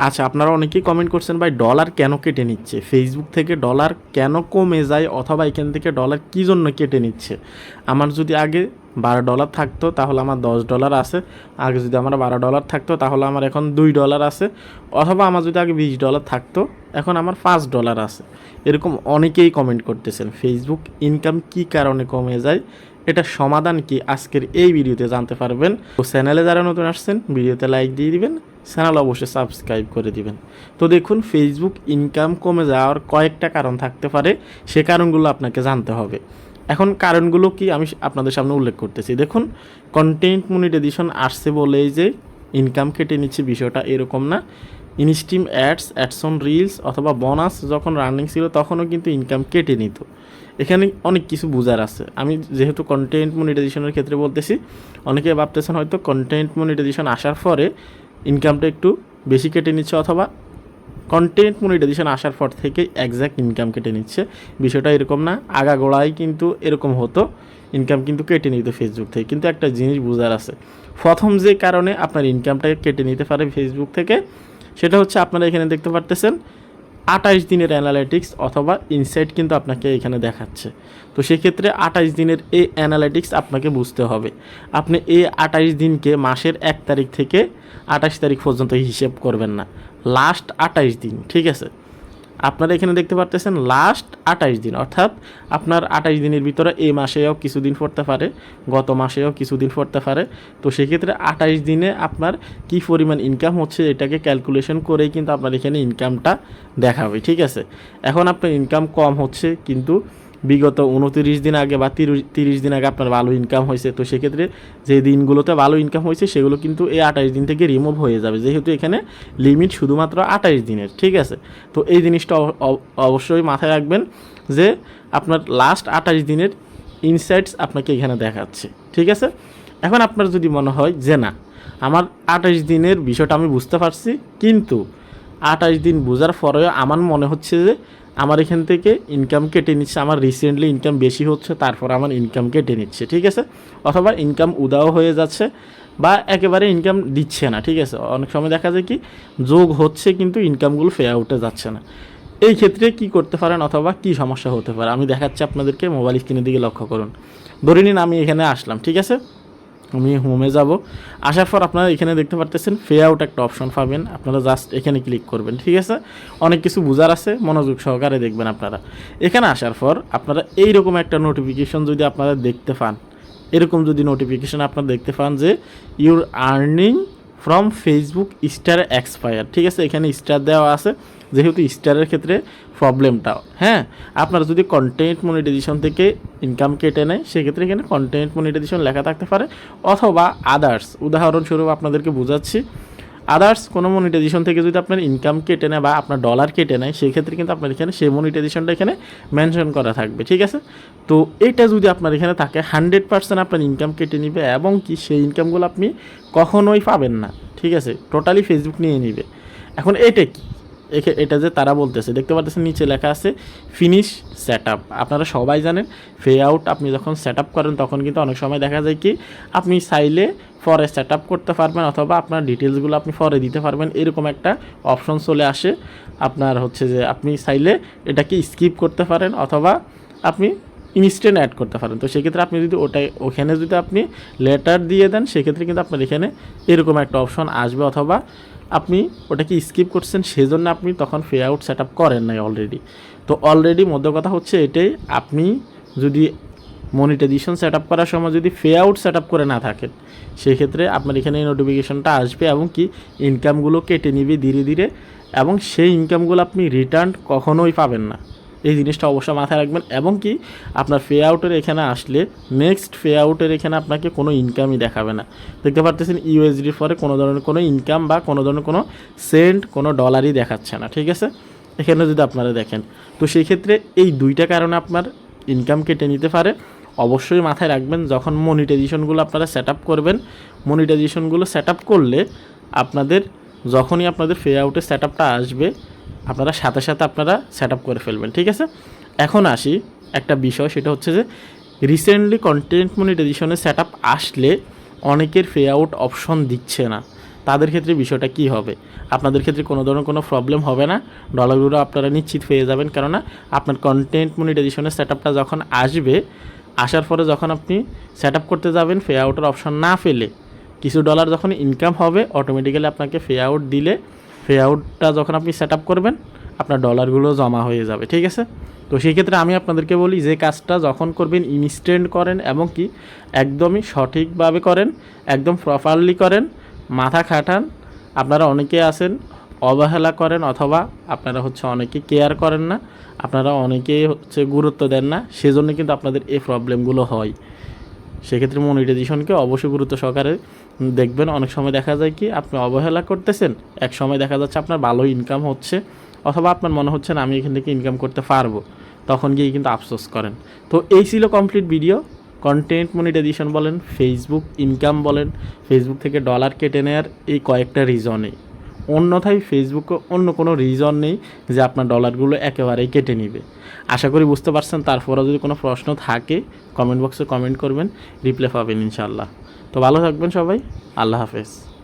আচ্ছা আপনারা অনেকেই কমেন্ট করছেন, ভাই ডলার কেন কেটে নিচ্ছে? ফেসবুক থেকে ডলার কেন কমে যায়? অথবা এখান থেকে ডলার কী জন্য কেটে নিচ্ছে? আমার যদি আগে বারো ডলার থাকতো, তাহলে আমার দশ ডলার আছে। আগে যদি আমার বারো ডলার থাকতো, তাহলে আমার এখন দুই ডলার আছে। অথবা আমার যদি আগে বিশ ডলার থাকতো, এখন আমার পাঁচ ডলার আছে। এরকম অনেকেই কমেন্ট করতেছেন ফেসবুক ইনকাম কী কারণে কমে যায়? এটা সমাধান কি? আজকের এই ভিডিওতে জানতে পারবেন। তো চ্যানেলে যারা নতুন আসছেন, ভিডিওতে লাইক দিয়ে দিবেন, চ্যানেল অবশ্যই সাবস্ক্রাইব করে দিবেন। তো দেখুন ফেসবুক ইনকাম কমে যাওয়ার কয়েকটা কারণ থাকতে পারে, সে কারণগুলো আপনাকে জানতে হবে। এখন কারণগুলো কি? আমি আপনাদের সামনে উল্লেখ করতেছি। দেখুন কন্টেন্ট মনিটাইজেশন আসছে বলেই যে ইনকাম কেটে নিচ্ছে বিষয়টা এরকম না। Instream ads ads on reels অথবা বোনাস যখন রানিং ছিল তখনও কিন্তু ইনকাম কেটে নিত। এখানে অনেক কিছু বোঝার আছে। আমি যেহেতু কন্টেন্ট মনিটাইজেশনের ক্ষেত্রে বলতেছি, অনেকে ভাবতেছেন হয়তো কন্টেন্ট মনিটাইজেশন আসার পরে ইনকামটা একটু বেশি কেটে নিচ্ছে অথবা কন্টেন্ট মনিটাইজেশন আসার পর থেকে একজ্যাক্ট ইনকাম কেটে নিচ্ছে। বিষয়টা এরকম না। আগাগোড়াই কিন্তু এরকম হতো। ইনকাম কিন্তু কেটে নিত ফেসবুক থেকে। কিন্তু একটা জিনিস বোঝার আছে। প্রথম যে কারণে আপনার ইনকামটা কেটে নিতে পারে ফেসবুক থেকে সেটা হচ্ছে আপনারা এখানে দেখতে পারতেছেন, আঠাইশ দিনের অ্যানালাইটিক্স অথবা ইনসাইট কিন্তু আপনাকে এখানে দেখাচ্ছে। তো সেক্ষেত্রে আঠাইশ দিনের এই অ্যানালাইটিক্স আপনাকে বুঝতে হবে। আপনি এই আঠাইশ দিনকে মাসের এক তারিখ থেকে আঠাশ তারিখ পর্যন্ত হিসেব করবেন না। লাস্ট আঠাইশ দিন, ঠিক আছে? আপনারা এখানে দেখতে পারতেছেন লাস্ট আঠাইশ দিন, অর্থাৎ আপনার আঠাইশ দিনের ভিতরে এই মাসেও কিছুদিন পড়তে পারে, গত মাসেও কিছুদিন পড়তে পারে। তো সেক্ষেত্রে আঠাইশ দিনে আপনার কি পরিমাণ ইনকাম হচ্ছে এটাকে ক্যালকুলেশন করেই কিন্তু আপনার এখানে ইনকামটা দেখাবে, ঠিক আছে? এখন আপনার ইনকাম কম হচ্ছে কিন্তু বিগত উনতিরিশ দিন আগে বা তিরিশ দিন আগে আপনার ভালো ইনকাম হয়েছে, তো সেক্ষেত্রে যে দিনগুলোতে ভালো ইনকাম হয়েছে, সেগুলো কিন্তু এই আঠাইশ দিন থেকে রিমুভ হয়ে যাবে। যেহেতু এখানে লিমিট শুধুমাত্র আঠাইশ দিনের, ঠিক আছে? তো এই জিনিসটা অব- অব- অবশ্যই মাথায় রাখবেন যে আপনার লাস্ট আঠাইশ দিনের ইনসাইটস আপনাকে এখানে দেখাচ্ছে, ঠিক আছে? এখন আপনার যদি মনে হয় যে না, আমার আঠাইশ দিনের বিষয়টা আমি বুঝতে পারছি, কিন্তু আঠাইশ দিন বোঝার পরেও আমার মনে হচ্ছে যে আমার এখান থেকে ইনকাম কেটে নিচ্ছে, আমার রিসেন্টলি ইনকাম বেশি হচ্ছে, তারপর আমার ইনকাম কেটে নিচ্ছে, ঠিক আছে? অথবা ইনকাম উদাও হয়ে যাচ্ছে বা একেবারে ইনকাম দিচ্ছে না, ঠিক আছে? অনেক সময় দেখা যায় কি, যোগ হচ্ছে কিন্তু ইনকামগুলো ফে আউটে যাচ্ছে না। এই ক্ষেত্রে কি করতে পারেন অথবা কি সমস্যা হতে পারে? আমি দেখাচ্ছি আপনাদেরকে মোবাইল স্ক্রিনের দিকে লক্ষ্য করুন। ধরে নিন আমি এখানে আসলাম, ঠিক আছে? আমি হোমে যাব। আসার পর আপনারা এখানে দেখতে পারতেছেন ফে আউট একটা অপশন পাবেন। আপনারা জাস্ট এখানে ক্লিক করবেন, ঠিক আছে? অনেক কিছু বোঝার আছে, মনোযোগ সহকারে দেখবেন আপনারা। এখানে আসার পর আপনারা এইরকম একটা নোটিফিকেশন যদি আপনারা দেখতে পান, এরকম যদি নোটিফিকেশন আপনারা দেখতে পান যে your earning from Facebook star expire ঠিক আছে? এখানে স্টার দেওয়া আছে। যেহেতু স্টারের ক্ষেত্রে প্রবলেমটা হ্যাঁ আপনারা যদি কন্টেন্ট মনিটাইজেশন থেকে ইনকাম কেটে নেয়, সেক্ষেত্রে এখানে কন্টেন্ট মনিটাইজেশন লেখা থাকতে পারে। অথবা আদার্স উদাহরণস্বরূপ আপনাদেরকে বোঝাচ্ছি আদার্স কোনো মনিটাইজেশন থেকে যদি আপনার ইনকাম কেটে নেয় বা আপনার ডলার কেটে নেয়, সেক্ষেত্রে কিন্তু আপনার এখানে সেই মনিটাইজেশনটা এখানে মেনশন করা থাকবে, ঠিক আছে? তো এটা যদি আপনার এখানে থাকে হান্ড্রেড পার্সেন্ট আপনার ইনকাম কেটে নিবে এবং কি সেই ইনকামগুলো আপনি কখনোই পাবেন না, ঠিক আছে? টোটালি ফেসবুক নিয়ে নিবে। এখন এটা কি? এটা যে তারা বলতেছে, দেখতে পাচ্ছেন নিচে লেখা আছে ফিনিশ সেট আপ আপনারা সবাই জানেন ফে আউট আপনি যখন সেট করেন, তখন কিন্তু অনেক সময় দেখা যায় কি, আপনি চাইলে ফরে সেট করতে পারবেন অথবা আপনার ডিটেলসগুলো আপনি ফরে দিতে পারবেন, এরকম একটা অপশন চলে আসে। আপনার হচ্ছে যে, আপনি চাইলে এটাকে স্কিপ করতে পারেন অথবা আপনি ইনস্ট্যান্ট অ্যাড করতে পারেন। তো সেক্ষেত্রে আপনি যদি ওটাই, ওখানে যদি আপনি লেটার দিয়ে দেন, সেক্ষেত্রে কিন্তু আপনার এখানে এরকম একটা অপশন আসবে অথবা আপনি ওটাকে স্কিপ করছেন, সেজন্য আপনি তখন ফে আউট সেট আপ করেন নাই অলরেডি তো অলরেডি মধ্য কথা হচ্ছে এটাই, আপনি যদি মনিটাইজেশন সেট আপ করার সময় যদি ফে আউট সেট আপ করে না থাকেন, সেক্ষেত্রে আপনার এখানে এই নোটিফিকেশনটা আসবে এবং কি ইনকামগুলো কেটে নিবে ধীরে ধীরে এবং সেই ইনকামগুলো আপনি রিটার্ন কখনোই পাবেন না। এই জিনিসটা অবশ্যই মাথায় রাখবেন। এবং কি, আপনার ফে আউটের এখানে আসলে নেক্সট ফে আউটের এখানে আপনাকে কোনো ইনকামই দেখাবে না। দেখতে পারতেছেন ইউএসডির পরে কোনো ধরনের কোনো ইনকাম বা কোনো ধরনের কোনো সেন্ট কোনো ডলারই দেখাচ্ছে না, ঠিক আছে? এখানে যদি আপনারা দেখেন, তো সেই ক্ষেত্রে এই দুইটা কারণে আপনার ইনকাম কেটে নিতে পারে। অবশ্যই মাথায় রাখবেন, যখন মনিটাইজেশনগুলো আপনারা সেট আপ করবেন মনিটাইজেশনগুলো সেট আপ করলে আপনাদের, যখনই আপনাদের ফে আউটের সেট আপটা আসবে আপনারা সাথে সাথে আপনারা সেট করে ফেলবেন, ঠিক আছে? এখন আসি একটা বিষয়, সেটা হচ্ছে যে রিসেন্টলি কন্টেন্ট মনিটাইজেশনের সেট আসলে অনেকের ফে আউট অপশন দিচ্ছে না। তাদের ক্ষেত্রে বিষয়টা কি হবে? আপনাদের ক্ষেত্রে কোনো ধরনের কোনো প্রবলেম হবে না। ডলারগুলো আপনারা নিশ্চিত পেয়ে যাবেন, কেননা আপনার কন্টেন্ট মনিটাইজেশনের সেট যখন আসবে, আসার পরে যখন আপনি সেট আপ করতে যাবেন পে আউটের অপশন না ফেলে কিছু ডলার যখন ইনকাম হবে অটোমেটিক্যালি আপনাকে পে আউট দিলে পে আউটটা যখন আপনি সেট আপ করবেন, আপনার ডলারগুলো জমা হয়ে যাবে, ঠিক আছে? তো সেই ক্ষেত্রে আমি আপনাদেরকে বলি, যে কাজটা যখন করবেন ইনস্ট্যান্ট করেন এবং কি একদমই সঠিকভাবে করেন, একদম প্রপারলি করেন, মাথা খাটান, আপনারা অনেকে আছেন, অবহেলা করেন অথবা আপনারা হচ্ছে অনেকে কেয়ার করেন না, আপনারা অনেকেই হচ্ছে গুরুত্ব দেন না, সেজন্য কিন্তু আপনাদের এই প্রবলেমগুলো হয়। সেক্ষেত্রে মনিটাইজেশনকে অবশ্যই গুরুত্ব সহকারে দেখবেন। অনেক সময় দেখা যায় কি, আপনি অবহেলা করতেছেন, এক সময় দেখা যাচ্ছে আপনার ভালো ইনকাম হচ্ছে, অথবা আপনার মনে হচ্ছে না আমি এখান থেকে ইনকাম করতে পারব, তখন গিয়ে কিন্তু আফসোস করেন। তো এই ছিল কমপ্লিট ভিডিও কন্টেন্ট মনিটাইজেশন বলেন ফেসবুক ইনকাম বলেন ফেসবুক থেকে ডলার কেটে নেওয়ার এই কয়েকটা রিজনে অন্যথায় ফেসবুকে অন্য কোনো রিজন নেই যে আপনার ডলারগুলো একেবারেই কেটে নিবে। আশা করি বুঝতে পারছেন, তারপরেও যদি কোনো প্রশ্ন থাকে কমেন্ট বক্সে কমেন্ট করবেন রিপ্লাই পাবেন ইনশাল্লাহ তো ভালো থাকবেন সবাই, আল্লাহ হাফেজ।